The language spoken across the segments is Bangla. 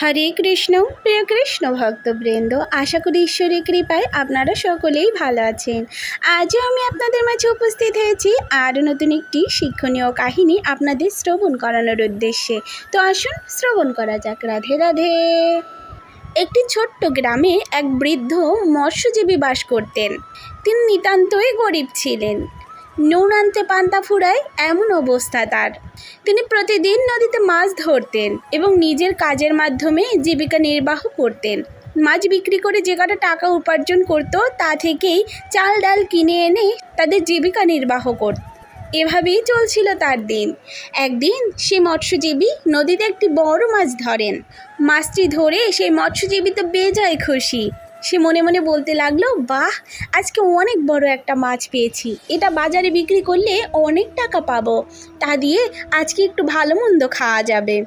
হরে কৃষ্ণ, প্রিয় কৃষ্ণ ভক্তবৃন্দ আশা করি ঈশ্বরের কৃপায় আপনারা সকলেই ভালো আছেন। আজও আমি আপনাদের মাঝে উপস্থিত হয়েছি আরও নতুন একটি শিক্ষণীয় কাহিনী আপনাদের শ্রবণ করানোর উদ্দেশ্যে। তো আসুন শ্রবণ করা যাক। রাধে রাধে। একটি ছোট্ট গ্রামে এক বৃদ্ধ মৎস্যজীবী বাস করতেন। তিনি নিতান্তই গরিব ছিলেন। নুন আনতে পান্তা ফুরায় এমন অবস্থা তার। তিনি প্রতিদিন নদীতে মাছ ধরতেন এবং নিজের কাজের মাধ্যমে জীবিকা নির্বাহ করতেন। মাছ বিক্রি করে যে কটা টাকা উপার্জন করত, তা থেকেই চাল ডাল কিনে এনে তাদের জীবিকা নির্বাহ করত এভাবেই চলছিল তার দিন। একদিন সেই মৎস্যজীবী নদীতে একটি বড় মাছ ধরেন। মাছটি ধরে সেই মৎস্যজীবী তো বেজায় খুশি। সে মনে মনে বলতে লাগল, বাহ, আজকে অনেক বড় একটা মাছ পেয়েছি। এটা বাজারে বিক্রি করলে অনেক টাকা পাবো। তা দিয়ে আজকে একটু ভালো মন্দ খাওয়া যাবে।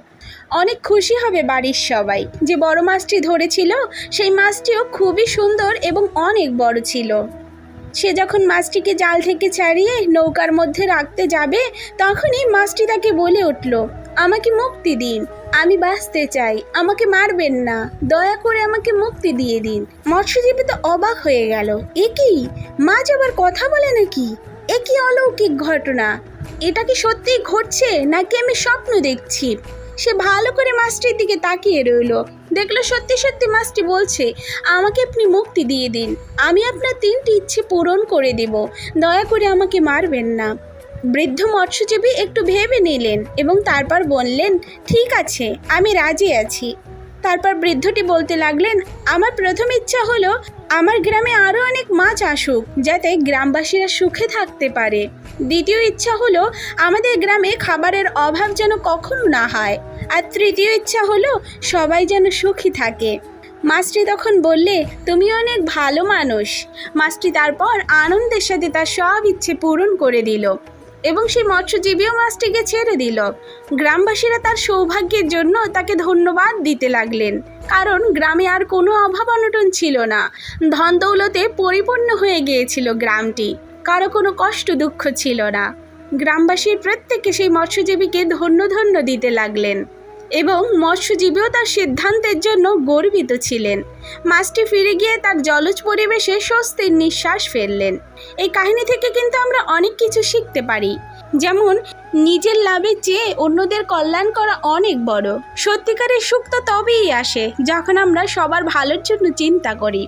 অনেক খুশি হবে বাড়ির সবাই। যে বড় মাছটি ধরেছিল, সেই মাছটিও খুবই সুন্দর এবং অনেক বড় ছিল। সে যখন মাছটিকে জাল থেকে ছাড়িয়ে নৌকার মধ্যে রাখতে যাবে, তখনই মাছটি তাকে বলে উঠল আমাকে মুক্তি দিন। আমি বাঁচতে চাই। আমাকে মারবেন না। দয়া করে আমাকে মুক্তি দিয়ে দিন। মৎস্যজীবী তো অবাক হয়ে গেল। এ কি? মাছ আবার কথা বলে নাকি? এ কি অলৌকিক ঘটনা? এটা কি সত্যিই ঘটছে নাকি আমি স্বপ্ন দেখছি? সে ভালো করে মাছটির দিকে তাকিয়ে রইল। দেখল সত্যি সত্যি মাছটি বলছে, আমাকে আপনি মুক্তি দিয়ে দিন। আমি আপনার তিনটি ইচ্ছে পূরণ করে দেব। দয়া করে আমাকে মারবেন না। বৃদ্ধ মৎস্যজীবী একটু ভেবে নিলেন এবং তারপর বললেন, ঠিক আছে, আমি রাজি আছি। তারপর বৃদ্ধটি বলতে লাগলেন, আমার প্রথম ইচ্ছা হলো আমার গ্রামে আরও অনেক মাছ আসুক, যাতে গ্রামবাসীরা সুখে থাকতে পারে। দ্বিতীয় ইচ্ছা হলো আমাদের গ্রামে খাবারের অভাব যেন কখনো না হয়। আর তৃতীয় ইচ্ছা হলো সবাই যেন সুখী থাকে। মাছটি তখন বললে, তুমি অনেক ভালো মানুষ। মাছটি তারপর আনন্দের সাথে তার সব ইচ্ছে পূরণ করে দিল। এবং সেই মৎস্যজীবীও মাছটিকে ছেড়ে দিল। গ্রামবাসীরা তার সৌভাগ্যের জন্য তাকে ধন্যবাদ দিতে লাগলেন। কারণ গ্রামে আর কোনো অভাব অনটন ছিল না। ধন দৌলতে পরিপূর্ণ হয়ে গিয়েছিল গ্রামটি। কারও কোনো কষ্ট দুঃখ ছিল না। গ্রামবাসীর প্রত্যেকে সেই মৎস্যজীবীকে ধন্য ধন্য দিতে লাগলেন। এবং মৎস্যজীবীও তার সিদ্ধান্তের জন্য গর্বিত ছিলেন। মাছটি ফিরে গিয়ে তার জলজ পরিবেশে স্বস্তির নিঃশ্বাস ফেললেন। এই কাহিনী থেকে কিন্তু আমরা অনেক কিছু শিখতে পারি। যেমন, নিজের লাভের চেয়ে অন্যদের কল্যাণ করা অনেক বড়। সত্যিকারের সুখ তো তবেই আসে যখন আমরা সবার ভালোর জন্য চিন্তা করি।